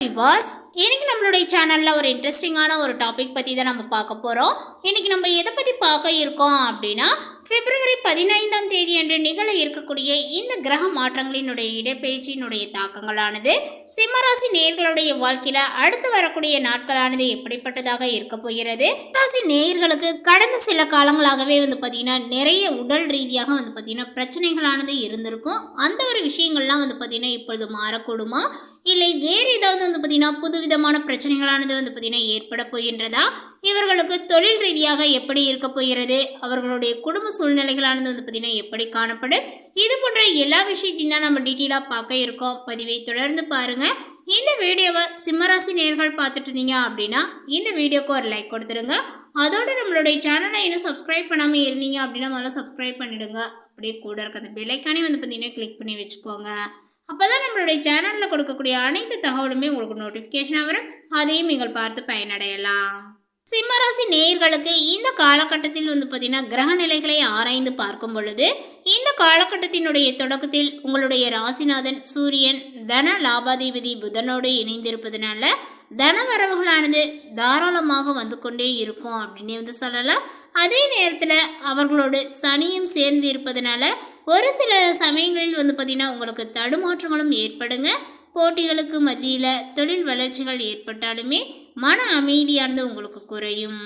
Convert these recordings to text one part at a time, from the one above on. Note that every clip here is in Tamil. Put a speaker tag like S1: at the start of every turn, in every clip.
S1: விவாஸ் இன்னைக்கு நம்மளுடைய சேனலில் ஒரு இன்ட்ரெஸ்டிங்கான ஒரு டாபிக் பற்றி தான் நம்ம பார்க்க போகிறோம் இன்னைக்கு நம்ம எதை பற்றி பார்க்க இருக்கோம் அப்படின்னா பிப்ரவரி பதினைந்தாம் தேதி அன்று நிகழ இருக்கக்கூடிய இந்த கிரக மாற்றங்களினுடைய இடப்பெயர்ச்சியினுடைய தாக்கங்களானது சிம்மராசி நேர்களுடைய வாழ்க்கையில் அடுத்து வரக்கூடிய நாட்களானது எப்படிப்பட்டதாக இருக்க போகிறது? ராசி நேயர்களுக்கு கடந்த சில காலங்களாகவே வந்து பார்த்திங்கன்னா நிறைய உடல் ரீதியாக வந்து பார்த்திங்கன்னா பிரச்சனைகளானது இருந்திருக்கும். அந்த ஒரு விஷயங்கள்லாம் வந்து பார்த்திங்கன்னா இப்பொழுது மாறக்கூடுமா? இல்லை வேறு ஏதாவது வந்து பார்த்தீங்கன்னா புதுவிதமான பிரச்சனைகளானது வந்து பார்த்தீங்கன்னா ஏற்பட போகின்றதா? இவர்களுக்கு தொழில் ரீதியாக எப்படி இருக்க போகிறது? அவர்களுடைய குடும்ப சூழ்நிலைகளானது வந்து பார்த்தீங்கன்னா எப்படி காணப்படும்? இது போன்ற எல்லா விஷயத்தையும் தான் நம்ம டீட்டெயிலாக பார்க்க இருக்கோம். பதிவை தொடர்ந்து பாருங்க. இந்த வீடியோவை சிம்மராசி நேர்கள் பார்த்துட்டு இருந்தீங்க அப்படின்னா இந்த வீடியோக்கு ஒரு லைக் கொடுத்துருங்க அதோடு நம்மளுடைய சேனலை இன்னும் சப்ஸ்கிரைப் பண்ணாமல் இருந்தீங்க அப்படின்னா முதல்ல சப்ஸ்கிரைப் பண்ணிடுங்க. அப்படியே கூட இருக்க அந்த பெல்லைக்கானே வந்து பார்த்தீங்கன்னா கிளிக் பண்ணி வச்சுக்கோங்க. அப்போ தான் நம்மளுடைய சேனலில் கொடுக்கக்கூடிய அனைத்து தகவலுமே உங்களுக்கு நோட்டிஃபிகேஷனாக வரும். அதையும் நீங்கள் பார்த்து பயனடையலாம். சிம்மராசி நேயர்களுக்கு இந்த காலகட்டத்தில் வந்து பார்த்தீங்கன்னா கிரக நிலைகளை ஆராய்ந்து பார்க்கும் பொழுது இந்த காலகட்டத்தினுடைய தொடக்கத்தில் உங்களுடைய ராசிநாதன் சூரியன் தன லாபாதிபதி புதனோடு இணைந்திருப்பதனால தனவரவுகளானது தாராளமாக வந்து கொண்டே இருக்கும் அப்படின்னு வந்து சொல்லலாம். அதே நேரத்தில் அவர்களோடு சனியும் சேர்ந்து இருப்பதனால ஒரு சில சமயங்களில் வந்து பார்த்திங்கன்னா உங்களுக்கு தடுமாற்றங்களும் ஏற்படுங்க. போட்டிகளுக்கு மத்தியில் தொழில் வளர்ச்சிகள் ஏற்பட்டாலுமே மன அமைதியானது உங்களுக்கு குறையும்.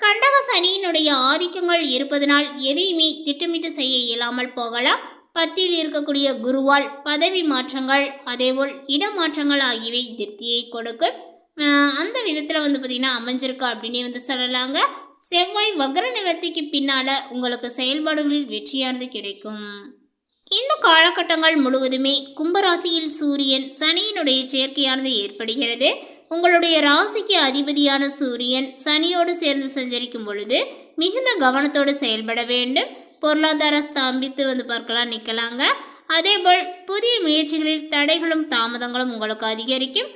S1: கண்டக சனியினுடைய ஆதிக்கங்கள் இருப்பதனால் எதையுமே திட்டமிட்டு செய்ய இயலாமல் போகலாம். பத்தில் இருக்கக்கூடிய குருவால் பதவி மாற்றங்கள் அதேபோல் இடமாற்றங்கள் ஆகியவை திருப்தியை கொடுக்கும். அந்த விதத்தில் வந்து பார்த்திங்கன்னா அமைஞ்சிருக்கா அப்படின்னே வந்து சொல்லலாங்க. செவ்வாய் வக்ர நிவர்த்திக்கு பின்னால உங்களுக்கு செயல்பாடுகளில் வெற்றியானது கிடைக்கும். இந்த காலகட்டங்கள் முழுவதுமே கும்பராசியில் சூரியன் சனியினுடைய சேர்க்கையானது ஏற்படுகிறது. உங்களுடைய ராசிக்கு அதிபதியான சூரியன் சனியோடு சேர்ந்து சஞ்சரிக்கும் பொழுது மிகுந்த கவனத்தோடு செயல்பட வேண்டும். பொருளாதார ஸ்தம்பித்து வந்து பார்க்கலாம் நிற்கலாங்க அதேபோல் புதிய முயற்சிகளில் தடைகளும் தாமதங்களும் உங்களுக்கு அதிகரிக்கும்.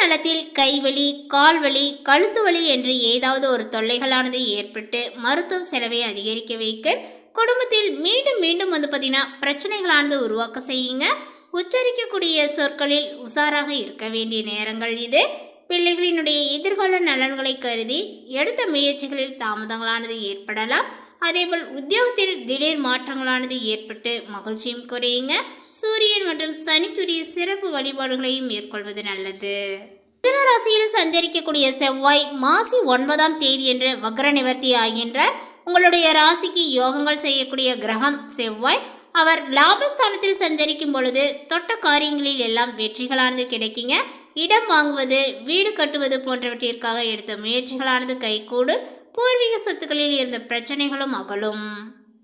S1: நலத்தில் கைவலி கால்வலி கழுத்து வலி என்று ஏதாவது ஒரு தொல்லைகளானது ஏற்பட்டு மருத்துவ செலவை அதிகரிக்க வைக்க குடும்பத்தில் மீண்டும் மீண்டும் வந்து பார்த்தீங்கன்னா பிரச்சனைகளானது உருவாக்க செய்யுங்க. உச்சரிக்கக்கூடிய சொற்களில் உஷாராக இருக்க வேண்டிய நேரங்கள் இது. பிள்ளைகளினுடைய எதிர்கால நலன்களை கருதி எடுத்த முயற்சிகளில் தாமதங்களானது ஏற்படலாம். அதேபோல் உத்தியோகத்தில் திடீர் மாற்றங்களானது ஏற்பட்டு மகிழ்ச்சியும் குறையுங்க. சூரியன் மற்றும் சனிக்குரிய சிறப்பு வழிபாடுகளையும் மேற்கொள்வது நல்லது. மிதுன ராசியில் சஞ்சரிக்கக்கூடிய செவ்வாய் மாசி ஒன்பதாம் தேதி என்று வக்ர நிவர்த்தி ஆகின்றார். உங்களுடைய ராசிக்கு யோகங்கள் செய்யக்கூடிய கிரகம் செவ்வாய். அவர் லாபஸ்தானத்தில் சஞ்சரிக்கும் பொழுது தொட்ட காரியங்களில் எல்லாம் வெற்றிகளானது கிடைக்குங்க. இடம் வாங்குவது வீடு கட்டுவது போன்றவற்றிற்காக எடுத்த முயற்சிகளானது கைகூடும். பூர்வீக சொத்துக்களில் இருந்த பிரச்சனைகளும் அகலும்.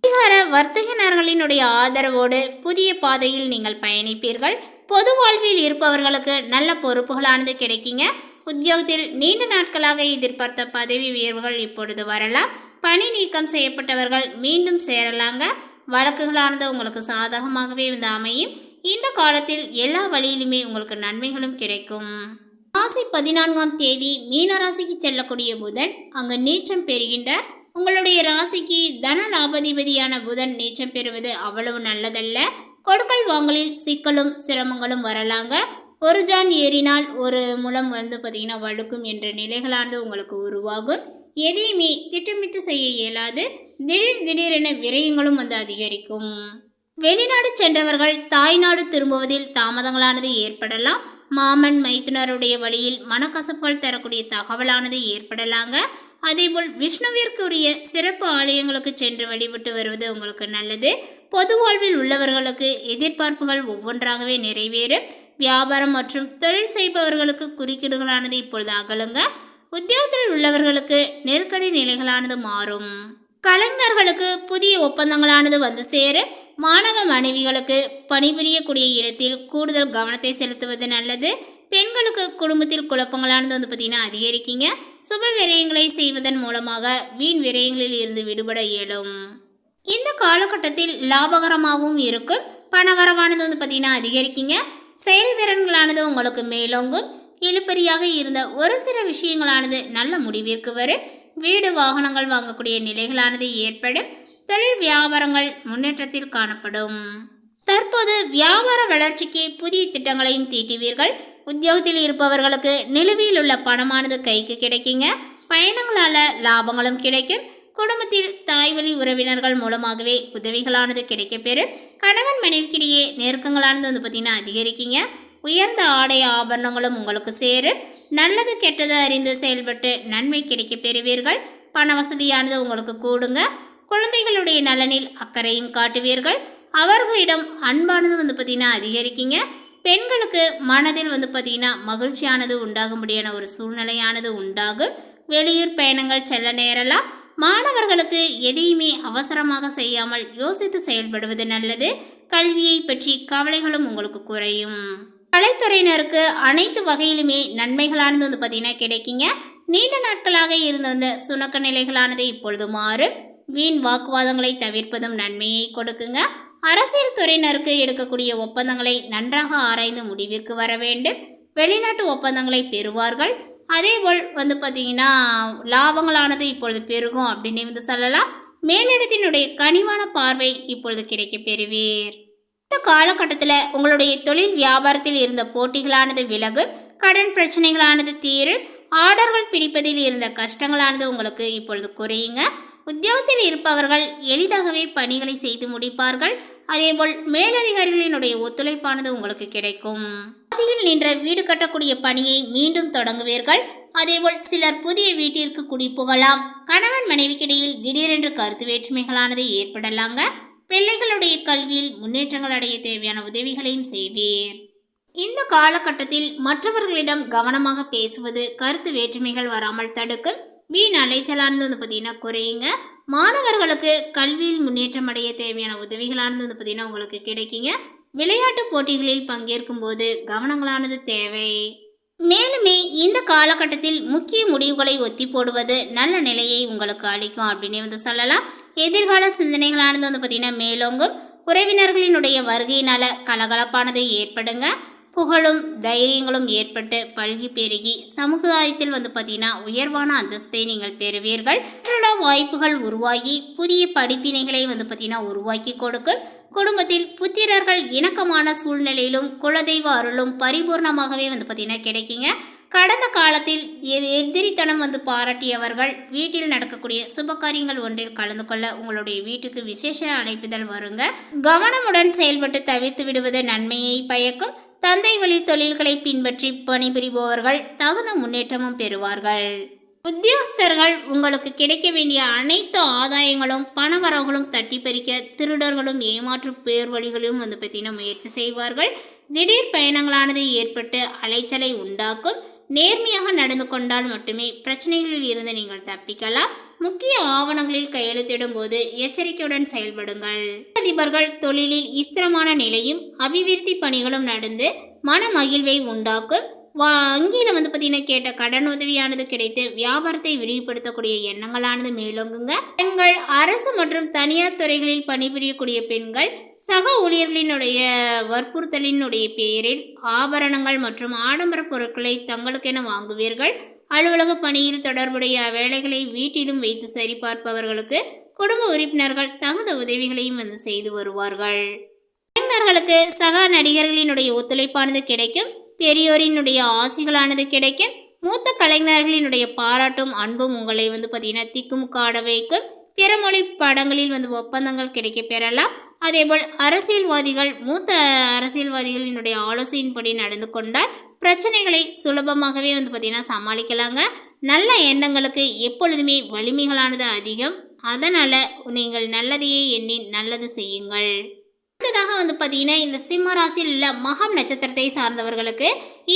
S1: அதிகார வர்த்தகனர்களினுடைய ஆதரவோடு புதிய பாதையில் நீங்கள் பயணிப்பீர்கள். பொது வாழ்வில் இருப்பவர்களுக்கு நல்ல பொறுப்புகளானது கிடைக்குங்க. உத்தியோகத்தில் நீண்ட நாட்களாக எதிர்பார்த்த பதவி உயர்வுகள் இப்பொழுது வரலாம். பணி நீக்கம் செய்யப்பட்டவர்கள் மீண்டும் சேரலாங்க. வழக்குகளானது உங்களுக்கு சாதகமாகவே வந்து அமையும். இந்த காலத்தில் எல்லா வழியிலுமே உங்களுக்கு நன்மைகளும் கிடைக்கும். மாசி பதினான்காம் தேதி மீனராசிக்கு செல்லக்கூடிய புதன் அங்கு நீச்சம் பெறுகின்றார். உங்களுடைய ராசிக்கு தன லாபாதிபதியான புதன் நீச்சம் பெறுவது அவ்வளவு நல்லதல்ல. கொடுக்கல் வாங்கலில் சிக்கலும் சிரமங்களும் வரலாங்க. ஒரு ஜான் ஏறினால் ஒரு மூலம் வந்து பார்த்தீங்கன்னா வழுக்கும் என்ற நிலைகளானது உங்களுக்கு உருவாகும். எதையுமே திட்டமிட்டு செய்ய இயலாது. திடீர் திடீரென விரயங்களும் வந்து அதிகரிக்கும். வெளிநாடு சென்றவர்கள் தாய்நாடு திரும்புவதில் தாமதங்களானது ஏற்படலாம். மாமன் மைத்துனருடைய வழியில் மனக்கசப்புகள் தரக்கூடிய தகவலானது ஏற்படலாங்க. அதேபோல் விஷ்ணுவிற்குரிய சிறப்பு ஆலயங்களுக்கு சென்று வழிபட்டு வருவது உங்களுக்கு நல்லது. பொது வாழ்வில் உள்ளவர்களுக்கு எதிர்பார்ப்புகள் ஒவ்வொன்றாகவே நிறைவேறும். வியாபாரம் மற்றும் தொழில் செய்பவர்களுக்கு குறுக்கீடுகளானது இப்பொழுது அகலுங்க. உத்தியோகத்தில் உள்ளவர்களுக்கு நெருக்கடி நிலைகளானது மாறும். கலைஞர்களுக்கு புதிய ஒப்பந்தங்களானது வந்து சேரும். மாணவ மாணவிகளுக்கு பணிபுரியக்கூடிய இடத்தில் கூடுதல் கவனத்தை செலுத்துவது நல்லது. பெண்களுக்கு குடும்பத்தில் குழப்பங்களானது வந்து பார்த்திங்கன்னா அதிகரிக்கீங்க. சுப விரயங்களை செய்வதன் மூலமாக வீண் விரயங்களில் இருந்து விடுபட இயலும். இந்த காலகட்டத்தில் லாபகரமாகவும் இருக்கும். பணவரவானது வந்து பார்த்திங்கன்னா அதிகரிக்கீங்க. செயல்திறன்களானது உங்களுக்கு மேலோங்கும். இழுப்பறியாக இருந்த ஒரு சில விஷயங்களானது நல்ல முடிவிற்கு வரும். வீடு வாகனங்கள் வாங்கக்கூடிய நிலைகளானது ஏற்படும். தொழில் வியாபாரங்கள் முன்னேற்றத்தில் காணப்படும். தற்போது வியாபார வளர்ச்சிக்கு புதிய திட்டங்களையும் தீட்டுவீர்கள். உத்தியோகத்தில் இருப்பவர்களுக்கு நிலுவையில் உள்ள பணமானது கைக்கு கிடைக்குங்க. பயணங்களால லாபங்களும் கிடைக்கும். குடும்பத்தில் தாய்வழி உறவினர்கள் மூலமாகவே உதவிகளானது கிடைக்கப்பெறும் கணவன் மனைவிக்கிடையே நெருக்கங்களானது வந்து பார்த்திங்கன்னா அதிகரிக்குங்க. உயர்ந்த ஆடை ஆபரணங்களும் உங்களுக்கு சேரும். நல்லது கெட்டது அறிந்து செயல்பட்டு நன்மை கிடைக்கப் பெறுவீர்கள். பண வசதியானது உங்களுக்கு கூடுங்க. குழந்தைகளுடைய நலனில் அக்கறையும் காட்டுவீர்கள். அவர்களிடம் அன்பானது வந்து பார்த்திங்கன்னா அதிகரிக்கிங்க. பெண்களுக்கு மனதில் வந்து பார்த்திங்கன்னா மகிழ்ச்சியானது உண்டாகும்படியான ஒரு சூழ்நிலையானது உண்டாகும். வெளியூர் பயணங்கள் செல்ல நேரலாம். மாணவர்களுக்கு எதையுமே அவசரமாக செய்யாமல் யோசித்து செயல்படுவது நல்லது. கல்வியை பற்றி கவலைகளும் உங்களுக்கு குறையும். கலைத்துறையினருக்கு அனைத்து வகையிலுமே நன்மைகளானது வந்து பார்த்திங்கன்னா கிடைக்குங்க. நீண்ட நாட்களாக இருந்து வந்த சுணக்க நிலைகளானது இப்பொழுது மாறும். வீண் வாக்குவாதங்களை தவிர்ப்பதும் நன்மையை கொடுக்குங்க. அரசியல் துறையினருக்கு எடுக்கக்கூடிய ஒப்பந்தங்களை நன்றாக ஆராய்ந்து முடிவிற்கு வர வேண்டும். வெளிநாட்டு ஒப்பந்தங்களை பெறுவார்கள். அதேபோல் வந்து பார்த்தீங்கன்னா லாபங்களானது இப்பொழுது பெருகும் அப்படின்னு வந்து சொல்லலாம். மேலிடத்தினுடைய கனிவான பார்வை இப்பொழுது கிடைக்க பெறுவீர். இந்த காலகட்டத்தில் உங்களுடைய தொழில் வியாபாரத்தில் இருந்த போட்டிகளானது விலகு கடன் பிரச்சனைகளானது தீரு ஆர்டர்கள் பிடிப்பதில் இருந்த கஷ்டங்களானது உங்களுக்கு இப்பொழுது குறையுங்க. உத்தியோகத்தில் இருப்பவர்கள் எளிதாகவே பணிகளை செய்து முடிப்பார்கள். அதேபோல் மேலதிகாரிகளினுடைய ஒத்துழைப்பானது உங்களுக்கு கிடைக்கும். பாதியில் நின்ற வீடு கட்டக்கூடிய பணியை மீண்டும் தொடங்குவீர்கள். அதேபோல் சிலர் புதிய வீட்டிற்கு குடி புகலாம். கணவன் மனைவிக்கிடையில் திடீரென்று கருத்து வேற்றுமைகளானது ஏற்படலாங்க. பிள்ளைகளுடைய கல்வியில் முன்னேற்றங்கள் அடைய தேவையான உதவிகளையும் செய்வீர். இந்த காலகட்டத்தில் மற்றவர்களிடம் கவனமாக பேசுவது கருத்து வேற்றுமைகள் வராமல் தடுக்கும். வீண் அலைச்சலானது வந்து பார்த்தீங்கன்னா குறையுங்க. மாணவர்களுக்கு கல்வியில் முன்னேற்றம் அடைய தேவையான உதவிகளானது வந்து பார்த்தீங்கன்னா உங்களுக்கு கிடைக்குங்க. விளையாட்டு போட்டிகளில் பங்கேற்கும் போது கவனங்களானது தேவை. மேலுமே இந்த காலகட்டத்தில் முக்கிய முடிவுகளை ஒத்தி போடுவது நல்ல நிலையை உங்களுக்கு அளிக்கும் அப்படின்னு வந்து சொல்லலாம். எதிர்கால சிந்தனைகளானது வந்து பார்த்திங்கன்னா மேலோங்கும். உறவினர்களினுடைய வருகையினால கலகலப்பானது ஏற்படுங்க. புகழும் தைரியங்களும் ஏற்பட்டு பல்கி பெருகி சமுதாயத்தில் வந்து பார்த்தீங்கன்னா உயர்வான அந்தஸ்தை நீங்கள் பெறுவீர்கள். சுற்றுலா வாய்ப்புகள் உருவாகி புதிய படிப்பினைகளை வந்து பார்த்தீங்கன்னா உருவாக்கி கொடுக்கும். குடும்பத்தில் புத்திரர்கள் இணக்கமான சூழ்நிலையிலும் குலதெய்வ அருளும் பரிபூர்ணமாகவே வந்து பார்த்தீங்கன்னா கிடைக்குங்க. கடந்த காலத்தில் எ- எதிரித்தனம் வந்து பாராட்டியவர்கள் வீட்டில் நடக்கக்கூடிய சுபகாரியங்கள் ஒன்றில் கலந்து கொள்ள உங்களுடைய வீட்டுக்கு விசேஷ அழைப்புதல் வருங்க. கவனமுடன் செயல்பட்டு தவிர்த்து விடுவது நன்மையை பயக்கும். தந்தை வழி தொழில்களை பின்பற்றி பணிபுரிபவர்கள் தகுந்த முன்னேற்றமும் பெறுவார்கள். உத்தியோகஸ்தர்கள் உங்களுக்கு கிடைக்க வேண்டிய அனைத்து ஆதாயங்களும் பணவரவுகளும் தட்டி பறிக்க திருடர்களும் ஏமாற்று பேர் வழிகளும் வந்து பார்த்தீங்கன்னா முயற்சி செய்வார்கள். திடீர் பயணங்களானது ஏற்பட்டு அலைச்சலை உண்டாக்கும். நேர்மையாக நடந்து கொண்டால் மட்டுமே பிரச்சனைகளில் இருந்து நீங்கள் தப்பிக்கலாம். முக்கிய ஆவணங்களில் கையெழுத்திடும் போது எச்சரிக்கையுடன் செயல்படுங்கள். அதிபர்கள் தொழிலில் இஸ்திரமான நிலையும் அபிவிருத்தி பணிகளும் நடந்து மன மகிழ்வை உண்டாக்கும். வங்கியில் வந்து பார்த்தீங்கன்னா கேட்ட கடன் உதவியானது கிடைத்து வியாபாரத்தை விரிவுபடுத்தக்கூடிய எண்ணங்களானது மேலோங்குங்க. பெண்கள் அரசு மற்றும் தனியார் துறைகளில் பணிபுரியக்கூடிய பெண்கள் சக ஊழியர்களினுடைய வற்புறுத்தலினுடைய பெயரில் ஆபரணங்கள் மற்றும் ஆடம்பர பொருட்களை தங்களுக்கென வாங்குவீர்கள். அலுவலக பணியில் தொடர்புடைய வேலைகளை வீட்டிலும் வைத்து சரிபார்ப்பவர்களுக்கு குடும்ப உறுப்பினர்கள் தகுந்த உதவிகளையும் வந்து செய்து வருவார்கள். கலைஞர்களுக்கு சக நடிகர்களினுடைய ஒத்துழைப்பானது கிடைக்கும் பெரியோரினுடைய ஆசிகளானது கிடைக்கும் மூத்த கலைஞர்களினுடைய பாராட்டும் அன்பும் உங்களை வந்து பார்த்தீங்கன்னா திக்குமுக்காட வைக்கும். பிற மொழி படங்களில் வந்து ஒப்பந்தங்கள் கிடைக்க பெறலாம் அதேபோல் அரசியல்வாதிகள் மூத்த அரசியல்வாதிகளினுடைய ஆலோசனையின்படி நடந்து கொண்டால் பிரச்சனைகளை சுலபமாகவே வந்து பார்த்திங்கன்னா சமாளிக்கலாங்க. நல்ல எண்ணங்களுக்கு எப்பொழுதுமே வலிமைகளானது அதிகம். அதனால் நீங்கள் நல்லதையே எண்ணி நல்லது செய்யுங்கள். அடுத்ததாக வந்து பார்த்தீங்கன்னா இந்த சிம்ம ராசியில் உள்ள மகம் நட்சத்திரத்தை சார்ந்தவர்களுக்கு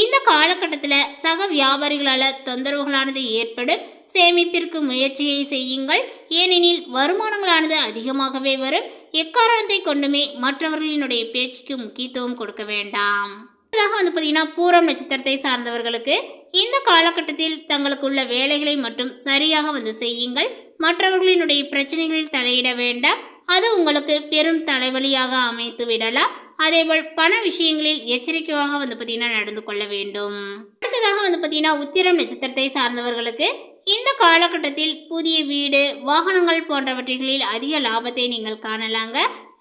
S1: இந்த காலகட்டத்தில் சக வியாபாரிகளால் தொந்தரவுகளானது ஏற்படும். சேமிப்பிற்கு முயற்சியை செய்யுங்கள். ஏனெனில் வருமானங்களானது அதிகமாகவே வரும். எக்காரணத்தை கொண்டுமே மற்றவர்களினுடைய பேச்சுக்கு முக்கியத்துவம் கொடுக்க வேண்டாம். அடுத்ததாக வந்து பார்த்தீங்கன்னா பூரம் நட்சத்திரத்தை சார்ந்தவர்களுக்கு இந்த காலகட்டத்தில் தங்களுக்குள்ள வேலைகளை மட்டும் சரியாக வந்து செய்யுங்கள். மற்றவர்களினுடைய பிரச்சனைகளில் தலையிட வேண்டாம். அது உங்களுக்கு பெரும் தலைவலியாக அமைத்து விடலாம். அதேபோல் பண விஷயங்களில் எச்சரிக்கையாக வந்து பார்த்தீங்கன்னா நடந்து கொள்ள வேண்டும். அடுத்ததாக வந்து பார்த்தீங்கன்னா உத்திரம் நட்சத்திரத்தை சார்ந்தவர்களுக்கு இந்த காலகட்டத்தில் புதிய வீடு வாகனங்கள் போன்றவற்றிகளில் அதிக லாபத்தை நீங்கள் காணலாங்க.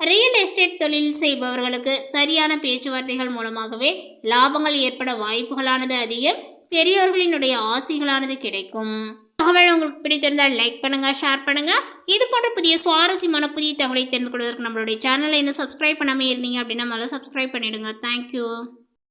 S1: ரியல் எஸ்டேட் தொழில் செய்பவர்களுக்கு சரியான பேச்சுவார்த்தைகள் மூலமாகவே லாபங்கள் ஏற்பட வாய்ப்புகளானது அதிகம். பெரியோர்களினுடைய ஆசைகளானது கிடைக்கும். தகவல் உங்களுக்கு பிடித்திருந்தால் லைக் பண்ணுங்க ஷேர் பண்ணுங்க. இது போன்ற புதிய சுவாரஸ்யமான புதிய தகவலை தெரிந்து கொள்வதற்கு நம்மளுடைய சேனலை இன்னும் சப்ஸ்கிரைப் பண்ணாமல் இருந்தீங்க அப்படின்னா முதல்ல சப்ஸ்கிரைப் பண்ணிடுங்க. தேங்க்யூ